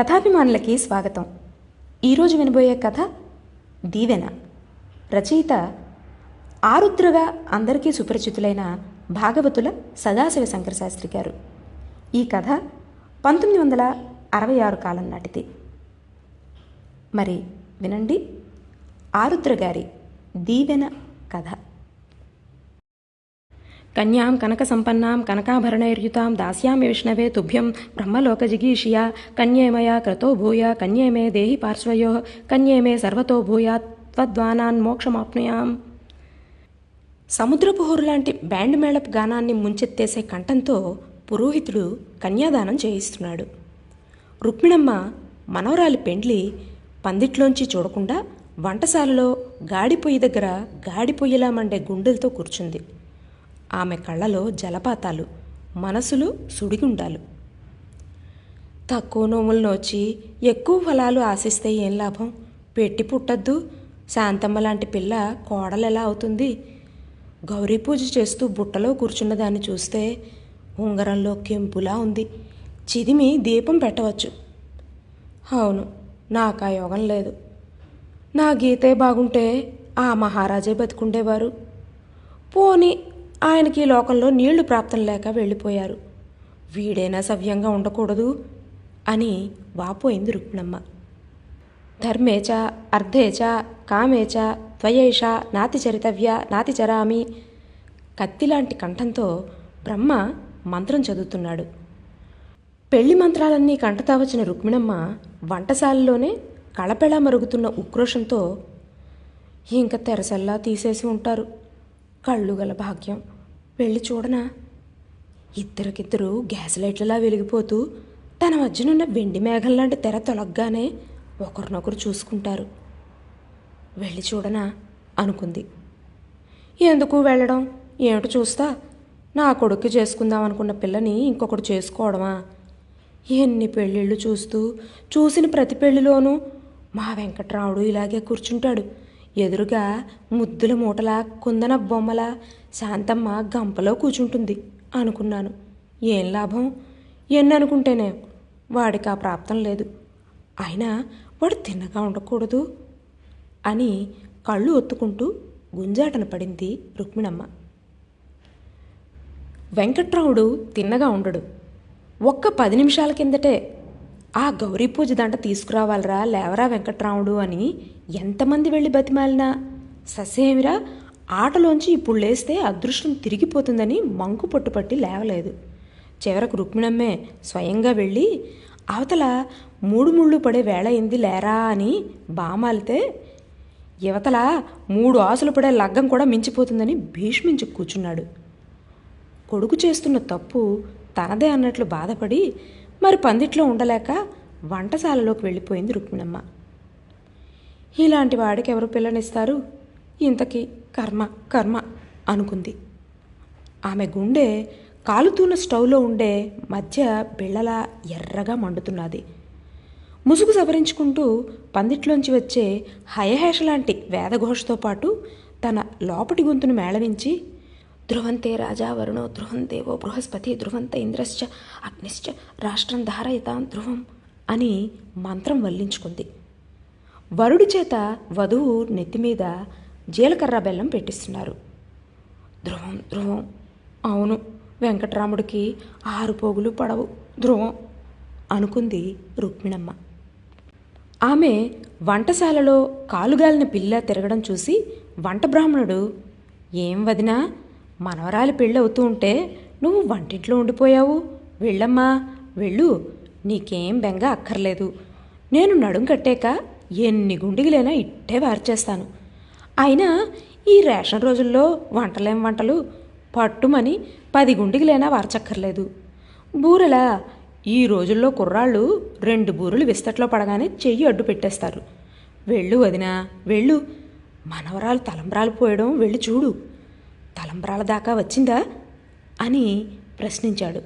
కథాభిమానులకి స్వాగతం. ఈరోజు వినబోయే కథ దీవెన. రచయిత ఆరుద్రగా అందరికీ సుపరిచితులైన భాగవతుల సదాశివ శంకర శాస్త్రి గారు. ఈ కథ పంతొమ్మిది వందల అరవై ఆరు కాలం నాటిది. మరి వినండి. ఆరుద్ర గారి దీవెన కథ. కన్యాం కనక సంపన్నాం కనకాభరణైర్యుతాం దాస్యామి విష్ణవే తుభ్యం బ్రహ్మలోక జిగీషియా కన్యే మయా క్రతో భూయ కన్యే మే దేహి పార్శ్వయో కన్యే మే సర్వతో భూయా త్వద్వానాన్ మోక్షమాప్నుయాం. సముద్రపు లాంటి బ్యాండ్ మేళప్ గానాన్ని ముంచెత్తేసే కంఠంతో పురోహితుడు కన్యాదానం చేయిస్తున్నాడు. రుక్మిణమ్మ మనవరాలి పెండ్లి పందిట్లోంచి చూడకుండా వంటశాలలో గాడిపొయ్యి దగ్గర గాడిపొయ్యిలా మండే గుండెలతో కూర్చుంది. ఆమె కళ్ళలో జలపాతాలు మనసులు సుడిగుండాలు. తక్కువ నోములు నోచి ఎక్కువ ఫలాలు ఆశిస్తే ఏం లాభం? పెట్టి పుట్టద్దు. శాంతమ్మ లాంటి పిల్ల కోడలు ఎలా అవుతుంది? గౌరీ పూజ చేస్తూ బుట్టలో కూర్చున్న దాన్ని చూస్తే ఉంగరంలో కెంపులా ఉంది. చిదిమి దీపం పెట్టవచ్చు. అవును నాకు ఆ యోగం లేదు. నా గీతే బాగుంటే ఆ మహారాజే బతుకుండేవారు. పోని ఆయనకి లోకంలో నీళ్ళు ప్రాప్తం లేక వెళ్ళిపోయారు. వీడైనా సవ్యంగా ఉండకూడదు? అని వాపోయింది రుక్మిణమ్మ. ధర్మేచ అర్ధేచ కామేచ త్వయేష నాతిచరితవ్య నాతిచరామి కత్తిలాంటి కంఠంతో బ్రహ్మ మంత్రం చదువుతున్నాడు. పెళ్ళి మంత్రాలన్నీ కంటతా వచ్చిన రుక్మిణమ్మ వంటశాలలోనే కళపెళ మరుగుతున్న ఉక్రోషంతో ఇంక తెరసల్లా తీసేసి ఉంటారు. కళ్ళు గల భాగ్యం. వెళ్ళి చూడనా? ఇద్దరికిద్దరు గ్యాస్ లైట్లలా వెలిగిపోతూ తన మధ్యనున్న వెండి మేఘం లాంటి తెర తొలగ్గానే ఒకరినొకరు చూసుకుంటారు. వెళ్ళి చూడనా? అనుకుంది. ఎందుకు వెళ్ళడం? ఏమిటి చూస్తా? నా కొడుకు చేసుకుందాం అనుకున్న పిల్లని ఇంకొకడు చేసుకోవడమా? ఎన్ని పెళ్ళిళ్ళు చూస్తూ చూసిన ప్రతి పెళ్ళిలోనూ మా వెంకట్రావుడు ఇలాగే కూర్చుంటాడు. ఎదురుగా ముద్దుల మూటలా కుందన బొమ్మల శాంతమ్మ గంపలో కూర్చుంటుంది అనుకున్నాను. ఏం లాభం? ఎన్ననుకుంటేనే వాడికి ఆ ప్రాప్తం లేదు. అయినా వాడు తిన్నగా ఉండకూడదు అని కళ్ళు ఒత్తుకుంటూ గుంజాటన పడింది రుక్మిణమ్మ. వెంకట్రావుడు తిన్నగా ఉండడు. ఒక్క పది నిమిషాల కిందటే ఆ గౌరీ పూజ దంట తీసుకురావాలరా లేవరా వెంకట్రాముడు అని ఎంతమంది వెళ్ళి బతిమాలినా? ససేమిరా ఆటలోంచి ఇప్పుడు లేస్తే అదృష్టం తిరిగిపోతుందని మంకు పట్టుపట్టి లేవలేదు. చివరకు రుక్మిణమ్మే స్వయంగా వెళ్ళి అవతల మూడు ముళ్ళు పడే వేళ అయింది లేరా అని బామాలితే యువతల మూడు ఆశలు పడే లగ్గం కూడా మించిపోతుందని భీష్మించి కూర్చున్నాడు కొడుకు చేస్తున్న తప్పు తనదే అన్నట్లు బాధపడి మరి పందిట్లో ఉండలేక వంటశాలలోకి వెళ్ళిపోయింది రుక్మిణమ్మ. ఇలాంటి వాడికి ఎవరు పిల్లనిస్తారు? ఇంతకీ కర్మ కర్మ అనుకుంది. ఆమె గుండె కాలుతున్న స్టవ్లో ఉండే మధ్య బిళ్ళలా ఎర్రగా మండుతున్నది. ముసుగు సవరించుకుంటూ పందిట్లోంచి వచ్చే హయహేష లాంటి వేదఘోషతో పాటు తన లోపటి గొంతును మేళవించి ధ్రువంతే రాజా వరుణో ధ్రువం దేవో బృహస్పతి ధ్రువంత ఇంద్రశ్చ అగ్నిశ్చ రాష్ట్రం ధారయతాం ధ్రువం అని మంత్రం వల్లించుకుంది. వరుడి చేత వధువు నెత్తిమీద జీలకర్ర బెల్లం పెట్టిస్తున్నారు. ధ్రువం ధ్రువం అవును వెంకట్రాముడికి ఆరు పోగులు పడవు ధ్రువం అనుకుంది రుక్మిణమ్మ. ఆమె వంటశాలలో కాలుగాలిన పిల్ల తిరగడం చూసి వంట బ్రాహ్మణుడు ఏం వదినా మనవరాలి పెళ్ళవుతూ ఉంటే నువ్వు వంటింట్లో ఉండిపోయావు. వెళ్ళమ్మా వెళ్ళు. నీకేం బెంగ అక్కర్లేదు. నేను నడుం కట్టాక ఎన్ని గుండిగిలైనా ఇట్టే వార్చేస్తాను. అయినా ఈ రేషన్ రోజుల్లో వంటలేం వంటలు? పట్టుమని పది గుండిగిలైనా వార్చక్కర్లేదు. బూరెలా ఈ రోజుల్లో కుర్రాళ్ళు రెండు బూరెలు విస్తట్లో పడగానే చెయ్యి అడ్డు పెట్టేస్తారు. వెళ్ళు వదినా వెళ్ళు. మనవరాలు తలంబ్రాలు పోయడం వెళ్ళి చూడు. తలంబ్రాల దాకా వచ్చిందా? అని ప్రశ్నించాడు.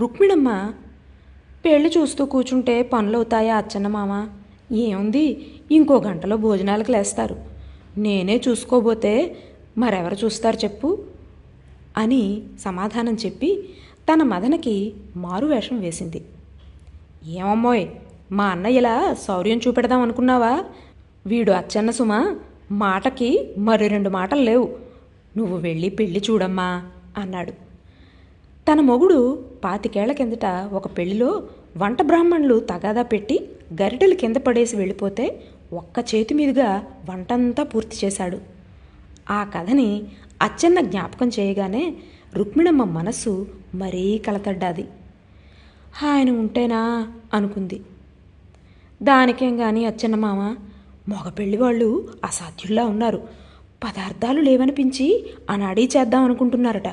రుక్మిణమ్మ పెళ్ళి చూస్తూ కూర్చుంటే పనులవుతాయా అచ్చన్నమామ? ఏముంది ఇంకో గంటలో భోజనాలకు లేస్తారు. నేనే చూసుకోబోతే మరెవరు చూస్తారు చెప్పు? అని సమాధానం చెప్పి తన మదనకి మారువేషం వేసింది. ఏమమ్మోయ్ మా అన్నయ్యలా శౌర్యం చూపెడదాం అనుకున్నావా? వీడు అచ్చన్న సుమ మాటకి మరి రెండు మాటలు లేవు. నువ్వు వెళ్ళి పెళ్ళి చూడమ్మా అన్నాడు. తన మొగుడు పాతికేళ్ళ కిందట ఒక పెళ్ళిలో వంట బ్రాహ్మణులు తగాదా పెట్టి గరిటెలు కింద పడేసి వెళ్ళిపోతే ఒక్క చేతి మీదుగా వంటంతా పూర్తి చేశాడు. ఆ కథని అచ్చన్న జ్ఞాపకం చేయగానే రుక్మిణమ్మ మనస్సు మరీ కలతడ్డాది. ఆయన ఉంటేనా అనుకుంది. దానికేం కానీ అచ్చన్న మామ మగ పెళ్ళి వాళ్ళు అసాధ్యుల్లా ఉన్నారు. పదార్థాలు లేవనిపించి అనాడీ చేద్దాం అనుకుంటున్నారట.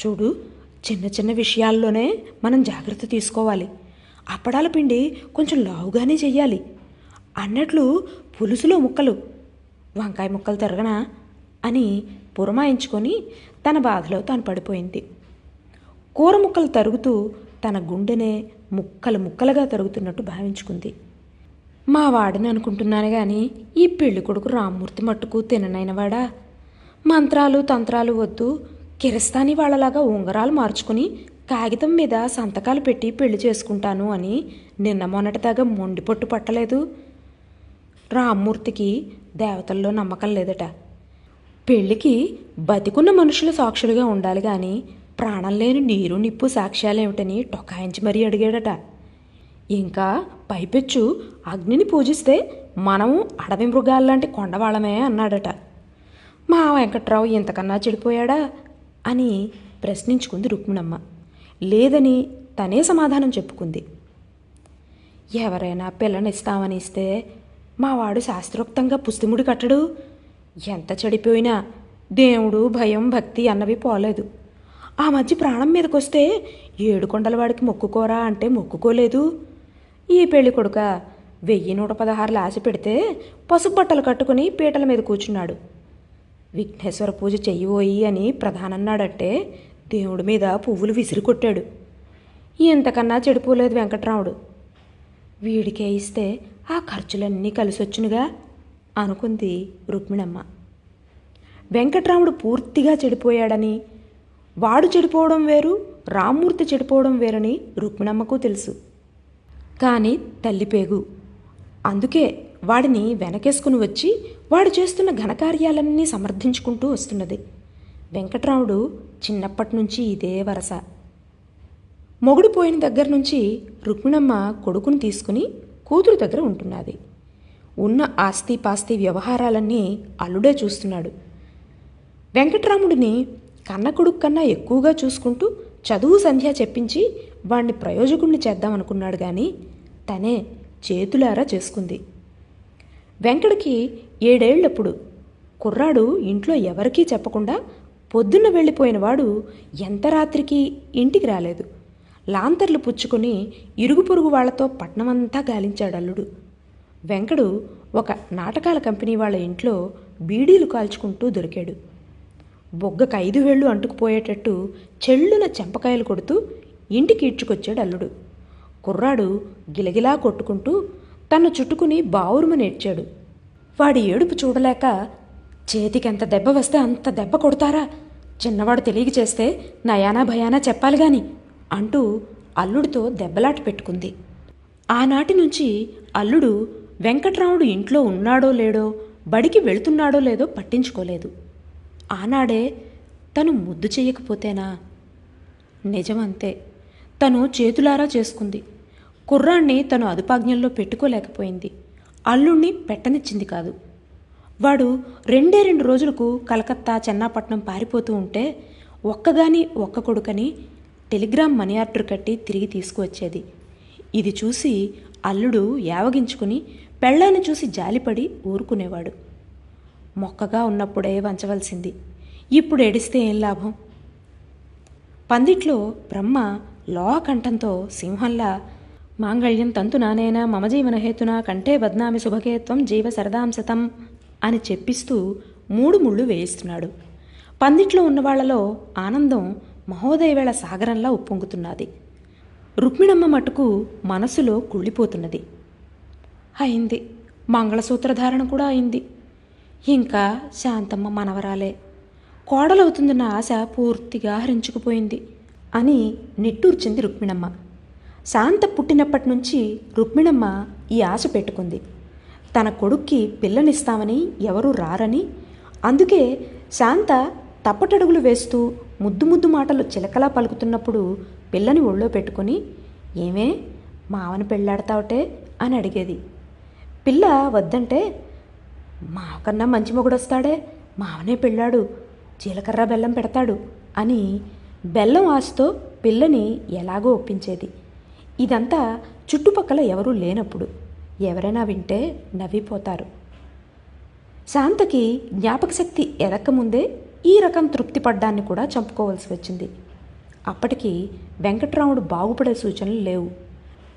చూడు చిన్న చిన్న విషయాల్లోనే మనం జాగ్రత్త తీసుకోవాలి. అప్పడాల పిండి కొంచెం లావుగానే చెయ్యాలి. అన్నట్లు పులుసులో ముక్కలు వంకాయ ముక్కలు తిరగనా అని పురమాయించుకొని తన బాధలో తాను పడిపోయింది. కూర ముక్కలు తరుగుతూ తన గుండెనే ముక్కలు ముక్కలుగా తరుగుతున్నట్టు భావించుకుంది. మా వాడని అనుకుంటున్నాను కానీ ఈ పెళ్ళి కొడుకు రామ్మూర్తి మట్టుకు తిననైనవాడా? మంత్రాలు తంత్రాలు వద్దు. కిరస్తాని వాళ్ళలాగా ఉంగరాలు మార్చుకుని కాగితం మీద సంతకాలు పెట్టి పెళ్ళి చేసుకుంటాను అని నిన్న మొన్నటిదాగా మొండి పొట్టు పట్టలేదు. రామ్మూర్తికి దేవతల్లో నమ్మకం లేదట. పెళ్ళికి బతికున్న మనుషులు సాక్షులుగా ఉండాలి కానీ ప్రాణం లేని నీరు నిప్పు సాక్ష్యాలేమిటని టొకాయించి మరీ అడిగాడట. ఇంకా పైపెచ్చు అగ్నిని పూజిస్తే మనము అడవి మృగాల్లాంటి కొండవాళ్ళమే అన్నాడట. మా వెంకట్రావు ఇంతకన్నా చెడిపోయాడా? అని ప్రశ్నించుకుంది రుక్మిణమ్మ. లేదని తనే సమాధానం చెప్పుకుంది. ఎవరైనా పిల్లనిస్తామని ఇస్తే మావాడు శాస్త్రోక్తంగా పుస్తిముడి కట్టడు. ఎంత చెడిపోయినా దేవుడు భయం భక్తి అన్నవి పోలేదు. ఆ మధ్య ప్రాణం మీదకొస్తే ఏడుకొండల వాడికి మొక్కుకోరా అంటే మొక్కుకోలేదు. ఈ పెళ్ళి కొడుక వెయ్యి నూట పదహారులు ఆశ పెడితే పసుపు బట్టలు కట్టుకుని పీటల మీద కూర్చున్నాడు. విఘ్నేశ్వర పూజ చెయ్యిపోయి అని ప్రధానన్నాడంటే దేవుడి మీద పువ్వులు విసిరి కొట్టాడు. ఇంతకన్నా చెడిపోలేదు వెంకట్రాముడు. వీడికే ఇస్తే ఆ ఖర్చులన్నీ కలిసొచ్చునుగా అనుకుంది రుక్మిణమ్మ. వెంకట్రాముడు పూర్తిగా చెడిపోయాడని వాడు చెడిపోవడం వేరు రామ్మూర్తి చెడిపోవడం వేరని రుక్మిణమ్మకు తెలుసు. కానీ తల్లిపేగు అందుకే వాడిని వెనకేసుకుని వచ్చి వాడు చేస్తున్న ఘనకార్యాలన్నీ సమర్థించుకుంటూ వస్తున్నది. వెంకట్రాముడు చిన్నప్పటి నుంచి ఇదే వరస. మొగుడు పోయిన దగ్గర నుంచి రుక్మిణమ్మ కొడుకుని తీసుకుని కూతురు దగ్గర ఉంటున్నది. ఉన్న ఆస్తి పాస్తి వ్యవహారాలన్నీ అల్లుడే చూస్తున్నాడు. వెంకట్రాముడిని కన్న కొడుకు కన్నా ఎక్కువగా చూసుకుంటూ చదువు సంధ్య చెప్పించి వాణ్ణి ప్రయోజకుణ్ణి చేద్దామనుకున్నాడు కానీ తనే చేతులారా చేసుకుంది. వెంకటకి ఏడేళ్ళప్పుడు కుర్రాడు ఇంట్లో ఎవరికీ చెప్పకుండా పొద్దున్న వెళ్ళిపోయినవాడు ఎంత రాత్రికి ఇంటికి రాలేదు. లాంతర్లు పుచ్చుకొని ఇరుగు పొరుగు వాళ్ళతో పట్నమంతా గాలించాడు అల్లుడు. వెంకడు ఒక నాటకాల కంపెనీ వాళ్ళ ఇంట్లో బీడీలు కాల్చుకుంటూ దొరికాడు. బొగ్గకు ఐదు వేళ్ళు అంటుకుపోయేటట్టు చెళ్ళున చెంపకాయలు కొడుతూ ఇంటికి ఈడ్చుకొచ్చాడు అల్లుడు. కుర్రాడు గిలగిలా కొట్టుకుంటూ తను చుట్టుకుని బావురుమని ఏడ్చాడు వాడి ఏడుపు చూడలేక చేతికెంత దెబ్బ వస్తే అంత దెబ్బ కొడతారా? చిన్నవాడు తెలియక చేస్తే నయానా భయానా చెప్పాలి గాని అంటూ అల్లుడితో దెబ్బలాట పెట్టుకుంది. ఆనాటి నుంచి అల్లుడు వెంకట్రాముడు ఇంట్లో ఉన్నాడో లేడో బడికి వెళుతున్నాడో లేదో పట్టించుకోలేదు. ఆనాడే తను ముద్దు చేయకపోతేనా? నిజమంతే. తను చేతులారా చేసుకుంది. కుర్రాన్ని తను అదుపాజ్ఞల్లో పెట్టుకోలేకపోయింది. అల్లుణ్ణి పెట్టనిచ్చింది కాదు. వాడు రెండే రెండు రోజులకు కలకత్తా చెన్నాపట్నం పారిపోతూ ఉంటే ఒక్కగాని ఒక్క కొడుకని టెలిగ్రామ్ మనీ ఆర్డర్ కట్టి తిరిగి తీసుకువచ్చేది. ఇది చూసి అల్లుడు యావగించుకుని పెళ్ళాన్ని చూసి జాలిపడి ఊరుకునేవాడు. మొక్కగా ఉన్నప్పుడే వంచవలసింది. ఇప్పుడు ఏడిస్తే ఏం లాభం? పందిట్లో బ్రహ్మ లోకంఠంతో సింహంలా మాంగళ్యం తంతు నానేనా మమ జీవన కంటే బద్నామి శుభకేత్వం జీవ సరదాంశతం అని చెప్పిస్తూ మూడు ముళ్ళు వేయిస్తున్నాడు. పందిట్లో ఉన్నవాళ్ళలో ఆనందం మహోదయవేళ సాగరంలా ఉప్పొంగుతున్నది. రుక్మిణమ్మ మటుకు మనసులో కుళ్ళిపోతున్నది. అయింది. మంగళసూత్రధారణ కూడా అయింది. ఇంకా శాంతమ్మ మనవరాలే. కోడలవుతుందన్న ఆశ పూర్తిగా హరించుకుపోయింది అని నిట్టూర్చింది రుక్మిణమ్మ. శాంత పుట్టినప్పటి నుంచి రుక్మిణమ్మ ఈ ఆశ పెట్టుకుంది. తన కొడుక్కి పిల్లనిస్తామని ఎవరూ రారని అందుకే శాంత తప్పటడుగులు వేస్తూ ముద్దు ముద్దు మాటలు చిలకలా పలుకుతున్నప్పుడు పిల్లని ఒళ్ళో పెట్టుకొని ఏమే మావని పెళ్ళాడతావుటే అని అడిగేది. పిల్ల వద్దంటే మావకన్నా మంచి మొగుడొస్తాడే మావనే పెళ్ళాడు జీలకర్ర బెల్లం పెడతాడు అని బెల్లం ఆశతో పిల్లని ఎలాగో ఒప్పించేది. ఇదంతా చుట్టుపక్కల ఎవరూ లేనప్పుడు. ఎవరైనా వింటే నవ్విపోతారు. శాంతకి జ్ఞాపకశక్తి ఎదక్కముందే ఈ రకం తృప్తి పడ్డాన్ని కూడా చంపుకోవాల్సి వచ్చింది. అప్పటికి వెంకట్రాముడు బాగుపడే సూచనలు లేవు.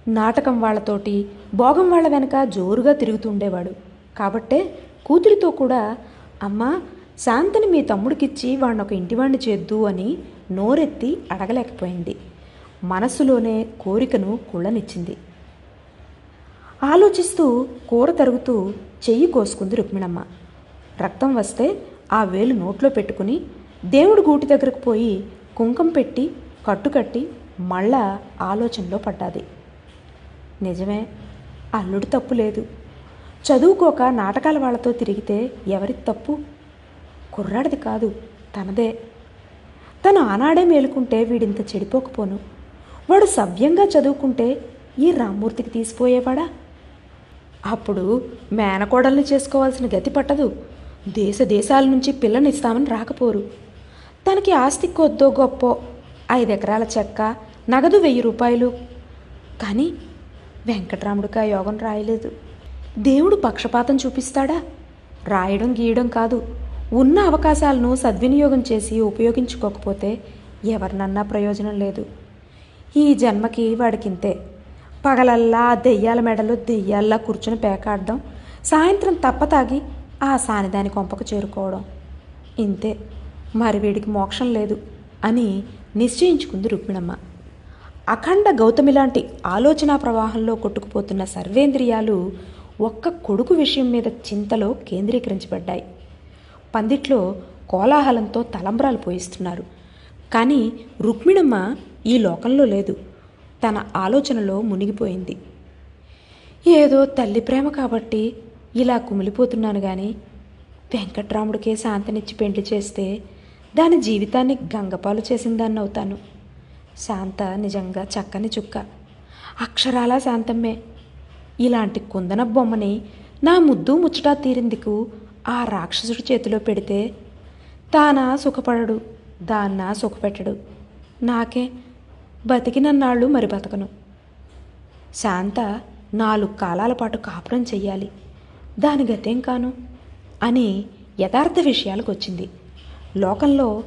నాటకం వాళ్ళతోటి భోగం వాళ్ళ వెనక జోరుగా తిరుగుతుండేవాడు కాబట్టే కూతురితో కూడా అమ్మా శాంతని మీ తమ్ముడికిచ్చి వాడిని ఒక ఇంటివాణ్ణి చేద్దు అని నోరెత్తి అడగలేకపోయింది. మనసులోనే కోరికను కుళ్ళనిచ్చింది. ఆలోచిస్తూ కూర తరుగుతూ చెయ్యి కోసుకుంది రుక్మిణమ్మ. రక్తం వస్తే ఆ వేలు నోట్లో పెట్టుకుని దేవుడి గూటి దగ్గరకు పోయి కుంకం పెట్టి కట్టుకట్టి మళ్ళా ఆలోచనలో పడ్డాది. నిజమే అల్లుడు తప్పు లేదు. చదువుకోక నాటకాల వాళ్ళతో తిరిగితే ఎవరి తప్పు? కుర్రాడిది కాదు తనదే. తను ఆనాడే మేలుకుంటే వీడింత చెడిపోకపోను. వాడు సవ్యంగా చదువుకుంటే ఈ రామ్మూర్తికి తీసిపోయేవాడా? అప్పుడు మేనకోడల్ని చేసుకోవాల్సిన గతి పట్టదు. దేశ దేశాల నుంచి పిల్లనిస్తామని రాకపోరు. తనకి ఆస్తి కొద్దో గొప్ప ఐదెకరాల చెక్క నగదు వెయ్యి రూపాయలు. కానీ వెంకట్రాముడికి ఆ యోగం రాయలేదు. దేవుడు పక్షపాతం చూపిస్తాడా? రాయడం గీయడం కాదు. ఉన్న అవకాశాలను సద్వినియోగం చేసి ఉపయోగించుకోకపోతే ఎవరినన్నా ప్రయోజనం లేదు. ఈ జన్మకి వాడికింతే. పగలల్లా ఆ దెయ్యాల మెడలో దెయ్యాల్లా కూర్చుని పేకాడడం సాయంత్రం తప్పతాగి ఆ సానిదాని కొంపకు చేరుకోవడం. ఇంతే మరి వీడికి మోక్షం లేదు అని నిశ్చయించుకుంది రుక్మిణమ్మ. అఖండ గౌతమి లాంటి ఆలోచనా ప్రవాహంలో కొట్టుకుపోతున్న సర్వేంద్రియాలు ఒక్క కొడుకు విషయం మీద చింతలో కేంద్రీకరించబడ్డాయి. పందిట్లో కోలాహలంతో తలంబ్రాలు పోయిస్తున్నారు. కానీ రుక్మిణమ్మ ఈ లోకంలో లేదు. తన ఆలోచనలో మునిగిపోయింది. ఏదో తల్లి ప్రేమ కాబట్టి ఇలా కుమిలిపోతున్నాను కానీ వెంకట్రాముడికే శాంతనిచ్చి పెండ్లి చేస్తే దాని జీవితాన్ని గంగపాలు చేసిందాన్ని అవుతాను. శాంత నిజంగా చక్కని చుక్క. అక్షరాలా శాంతమ్మే. ఇలాంటి కుందన బొమ్మని నా ముద్దు ముచ్చటా తీరిందికు ఆ రాక్షసుడి చేతిలో పెడితే తానా సుఖపడడు దాన్నా సుఖపెట్టడు. నాకే బతికినన్నాళ్ళు మరి బతకను. శాంత నాలుగు కాలాల పాటు కాపురం చెయ్యాలి. దాని గతేం కాను? అని యథార్థ విషయాలకు వచ్చింది లోకంలో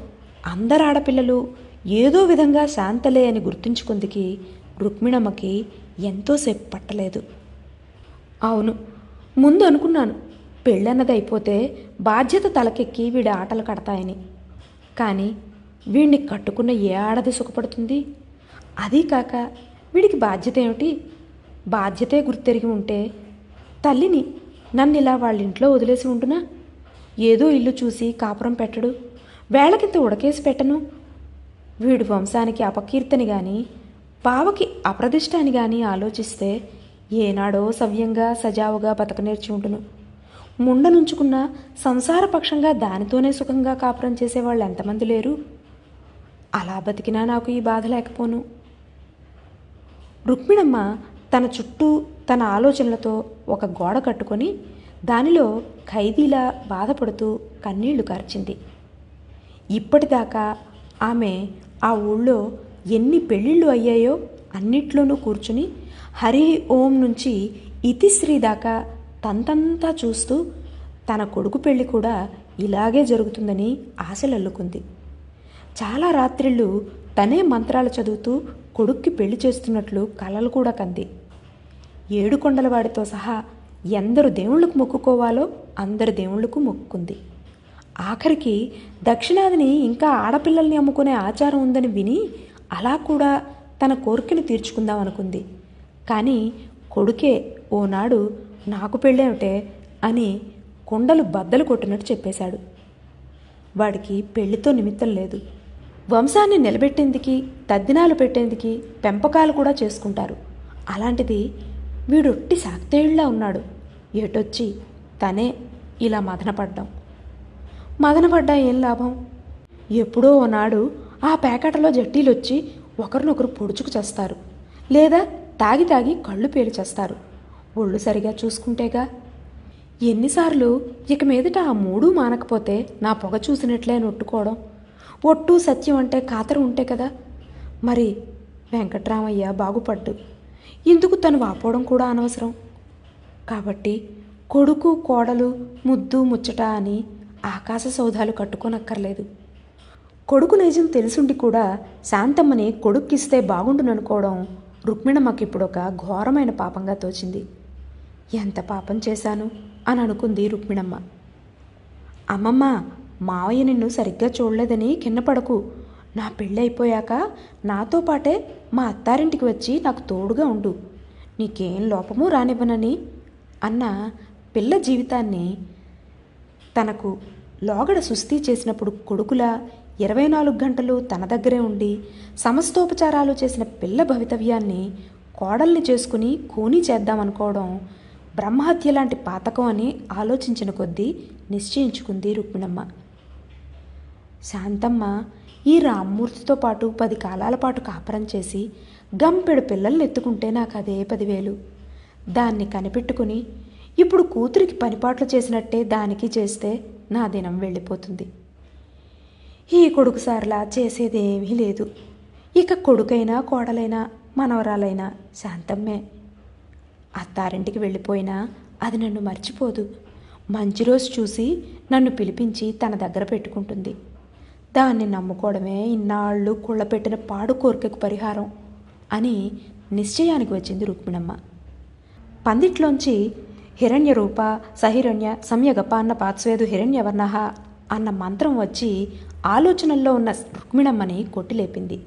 అందరు ఆడపిల్లలు ఏదో విధంగా శాంతలే అని గుర్తుంచుకుందికి రుక్మిణమ్మకి ఎంతోసేపు పట్టలేదు. అవును ముందు అనుకున్నాను పెళ్ళన్నది అయిపోతే బాధ్యత తలకెక్కి వీడి ఆటలు కడతాయని. కానీ వీణ్ణి కట్టుకున్న ఏ ఆడది సుఖపడుతుంది? అదీ కాక వీడికి బాధ్యత ఏమిటి? బాధ్యతే గుర్తెరిగి ఉంటే తల్లిని నన్ను ఇలా వాళ్ళ ఇంట్లో వదిలేసి ఉంటున్నా ఏదో ఇల్లు చూసి కాపురం పెట్టడు. వేళకింత ఉడకేసి పెట్టను. వీడి వంశానికి అపకీర్తని కానీ బావకి అప్రదిష్ట అని కానీ ఆలోచిస్తే ఏనాడో సవ్యంగా సజావుగా బతక నేర్చి ఉంటును ముండనుంచుకున్న సంసారపక్షంగా దానితోనే సుఖంగా కాపురం చేసేవాళ్ళు ఎంతమంది లేరు? అలా బతికినా నాకు ఈ బాధ లేకపోను. రుక్మిణమ్మ తన చుట్టూ తన ఆలోచనలతో ఒక గోడ కట్టుకొని దానిలో ఖైదీలా బాధపడుతూ కన్నీళ్ళు కార్చింది. ఇప్పటిదాకా ఆమె ఆ ఊళ్ళో ఎన్ని పెళ్ళిళ్ళు అయ్యాయో అన్నిట్లోనూ కూర్చుని హరి ఓం నుంచి ఇతిశ్రీ దాకా తంతంతా చూస్తూ తన కొడుకు పెళ్ళి కూడా ఇలాగే జరుగుతుందని ఆశలల్లుకుంది. చాలా రాత్రిళ్ళు తనే మంత్రాలు చదువుతూ కొడుక్కి పెళ్ళి చేస్తున్నట్లు కలలు కూడా కంది. ఏడుకొండలవాడితో సహా ఎందరు దేవుళ్ళకు మొక్కుకోవాలో అందరు దేవుళ్ళకు మొక్కుకుంది ఆఖరికి దక్షిణాదిని ఇంకా ఆడపిల్లల్ని అమ్ముకునే ఆచారం ఉందని విని అలా కూడా తన కోరికను తీర్చుకుందాం అనుకుంది. కానీ కొడుకే ఓనాడు నాకు పెళ్ళేమిటే అని కొండలు బద్దలు కొట్టినట్టు చెప్పేశాడు. వాడికి పెళ్ళితో నిమిత్తం లేదు. వంశాన్ని నిలబెట్టేందుకు తద్దినాలు పెట్టేందుకు పెంపకాలు కూడా చేసుకుంటారు. అలాంటిది వీడొట్టి శాక్తేయుళ్ళ ఉన్నాడు. ఏటొచ్చి తనే ఇలా మదనపడ్డాం. మదనపడ్డా ఏం లాభం? ఎప్పుడో ఓనాడు ఆ ప్యాకెట్లో జట్టీలొచ్చి ఒకరినొకరు పొడుచుకు చేస్తారు. లేదా తాగి తాగి కళ్ళు పేల్చేస్తారు ఒళ్ళు సరిగా చూసుకుంటేగా. ఎన్నిసార్లు ఇక మీదట ఆ మూడూ మానకపోతే నా పొగ చూసినట్లే నొట్టుకోవడం. ఒట్టు సత్యం అంటే కాతరు ఉంటే కదా? మరి వెంకట్రామయ్య బాగుపడ్డు. ఇందుకు తను వాపోవడం కూడా అనవసరం. కాబట్టి కొడుకు కోడలు ముద్దు ముచ్చట అని ఆకాశ సౌధాలు కట్టుకోనక్కర్లేదు. కొడుకు నిజం తెలిసుండి కూడా శాంతమ్మని కొడుక్కిస్తే బాగుండుననుకోవడం రుక్మిణమ్మకి ఇప్పుడు ఒక ఘోరమైన పాపంగా తోచింది. ఎంత పాపం చేశాను? అని అనుకుంది రుక్మిణమ్మ. అమ్మమ్మ మావయ్య నిన్ను సరిగ్గా చూడలేదని కిన్నపడకు నా పెళ్ళైపోయాక నాతో పాటే మా అత్తారింటికి వచ్చి నాకు తోడుగా ఉండు. నీకేం లోపమూ రానివ్వనని అన్న పిల్ల జీవితాన్ని తనకు లోగడ సుస్థి చేసినప్పుడు కొడుకులా ఇరవై నాలుగు గంటలు తన దగ్గరే ఉండి సమస్తోపచారాలు చేసిన పిల్ల భవితవ్యాన్ని కోడల్ని చేసుకుని కూని చేద్దామనుకోవడం బ్రహ్మహత్య లాంటి పాతకం అని ఆలోచించిన కొద్దీ నిశ్చయించుకుంది రుక్మిణమ్మ. శాంతమ్మ ఈ రామ్మూర్తితో పాటు పది కాలాల పాటు కాపురం చేసి గంపెడు పిల్లల్ని ఎత్తుకుంటే నాకు అదే పదివేలు. దాన్ని కనిపెట్టుకుని ఇప్పుడు కూతురికి పనిపాట్లు చేసినట్టే దానికి చేస్తే నా దినం వెళ్ళిపోతుంది. ఈ కొడుకు సార్లా చేసేదేమీ లేదు. ఇక కొడుకైనా కోడలైనా మనవరాలైనా శాంతమ్మే. అత్తారింటికి వెళ్ళిపోయినా అది నన్ను మర్చిపోదు. మంచి రోజు చూసి నన్ను పిలిపించి తన దగ్గర పెట్టుకుంటుంది. దాన్ని నమ్ముకోవడమే ఇన్నాళ్ళు కుళ్ళపెట్టిన పాడు కోరికకు పరిహారం అని నిశ్చయానికి వచ్చింది రుక్మిణమ్మ. పందిట్లోంచి హిరణ్య రూప సహిరణ్య సంయగప అన్న పాత్స్వేదు హిరణ్యవర్ణ అన్న మంత్రం వచ్చి ఆలోచనల్లో ఉన్న రుక్మిణమ్మని కొట్టిలేపింది.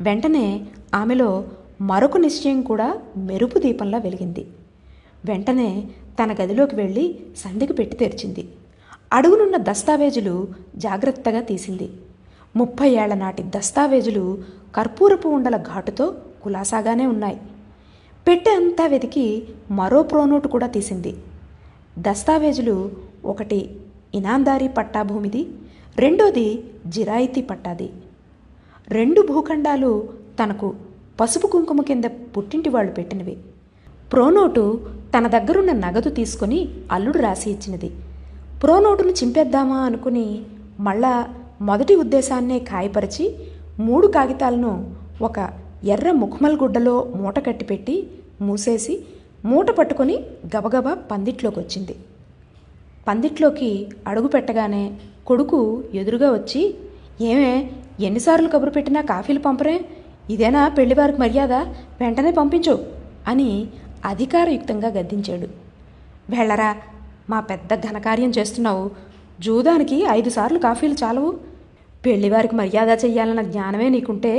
వెంటనే ఆమెలో మరొక నిశ్చయం కూడా మెరుపు దీపంలా వెలిగింది. వెంటనే తన గదిలోకి వెళ్ళి సంధికి పెట్టి తెరిచింది. అడుగునున్న దస్తావేజులు జాగ్రత్తగా తీసింది. ముప్పై ఏళ్ళ నాటి దస్తావేజులు కర్పూరపు ఉండల ఘాటుతో కులాసాగానే ఉన్నాయి. పెట్టె అంతా వెతికి మరో ప్రోనోటు కూడా తీసింది. దస్తావేజులు ఒకటి ఇనాందారీ పట్టాభూమిది రెండోది జిరాయితీ పట్టాది. రెండు భూఖండాలు తనకు పసుపు కుంకుమ కింద పుట్టింటి వాళ్ళు పెట్టినవి. ప్రోనోటు తన దగ్గరున్న నగదు తీసుకొని అల్లుడు రాసి ఇచ్చినది. ప్రో నోటును చింపేద్దామా అనుకుని మళ్ళా మొదటి ఉద్దేశాన్నే కాయపరిచి మూడు కాగితాలను ఒక ఎర్ర ముఖమల్ గుడ్డలో మూట కట్టిపెట్టి మూసేసి మూట పట్టుకొని గబగబా పందిట్లోకి వచ్చింది పందిట్లోకి అడుగు పెట్టగానే కొడుకు ఎదురుగా వచ్చి ఏమే ఎన్నిసార్లు కబురు పెట్టినా కాఫీలు పంపరే? ఇదేనా పెళ్ళివారికి మర్యాద? వెంటనే పంపించు అని అధికారయుక్తంగా గద్దించాడు. వెళ్ళరా మా పెద్ద ఘనకార్యం చేస్తున్నావు. జూదానికి ఐదు సార్లు కాఫీలు చాలవు. పెళ్ళివారికి మర్యాద చెయ్యాలన్న జ్ఞానమే నీకుంటే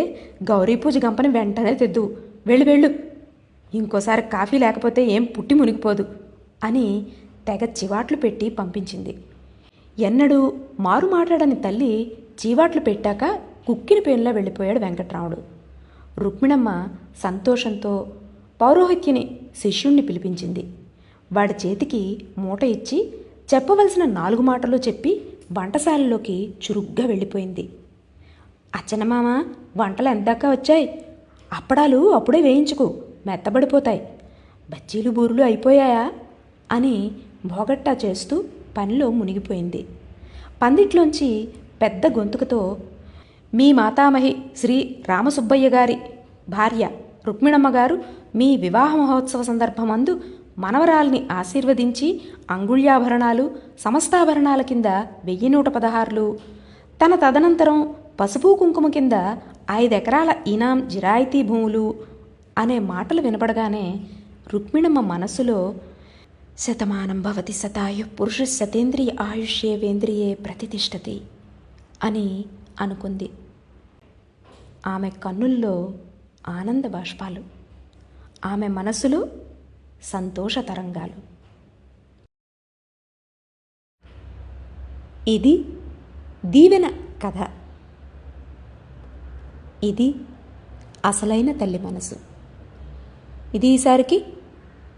గౌరీ పూజ గంపని వెంటనే తెద్దు. వెళ్ళు వెళ్ళు. ఇంకోసారి కాఫీ లేకపోతే ఏం పుట్టి మునిగిపోదు అని తెగ చివాట్లు పెట్టి పంపించింది. ఎన్నడూ మారు మాట్లాడని తల్లి చీవాట్లు పెట్టాక కుక్కిన పేనులో వెళ్ళిపోయాడు వెంకట్రాముడు. రుక్మిణమ్మ సంతోషంతో పౌరోహిత్యని శిష్యుణ్ణి పిలిపించింది. వాడి చేతికి మూట ఇచ్చి చెప్పవలసిన నాలుగు మాటలు చెప్పి వంటశాలలోకి చురుగ్గా వెళ్ళిపోయింది. అచ్చనమామ వంటలు ఎందాకా వచ్చాయి? అప్పడాలు అప్పుడే వేయించుకు మెత్తబడిపోతాయి. బజ్జీలు బూరులు అయిపోయాయా? అని భోగట్టా చేస్తూ పనిలో మునిగిపోయింది. పందిట్లోంచి పెద్ద గొంతుకతో మీ మాతామహి శ్రీ రామసుబ్బయ్య గారి భార్య రుక్మిణమ్మ గారు మీ వివాహ మహోత్సవ సందర్భమందు మనవరాల్ని ఆశీర్వదించి అంగుళ్యాభరణాలు సమస్తాభరణాల కింద వెయ్యి నూట పదహారులు. తన తదనంతరం పసుపు కుంకుమ కింద ఐదెకరాల ఇనాం జిరాయితీ భూములు అనే మాటలు వినపడగానే రుక్మిణమ్మ మనస్సులో శతమానం భవతి శతాయు పురుష శతేంద్రియ ఆయుష్యే వేంద్రియే ప్రతిష్టతి అని అనుకుంది. ఆమె కన్నుల్లో ఆనంద బాష్పాలు. ఆమె మనసులో సంతోష తరంగాలు. ఇది దీవెన కథ. ఇది అసలైన తల్లి మనసు. ఇది ఈసారికి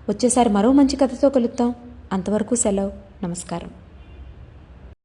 వచ్చేసారి మరో మంచి కథతో కలుద్దాం. అంతవరకు సెలవు. నమస్కారం.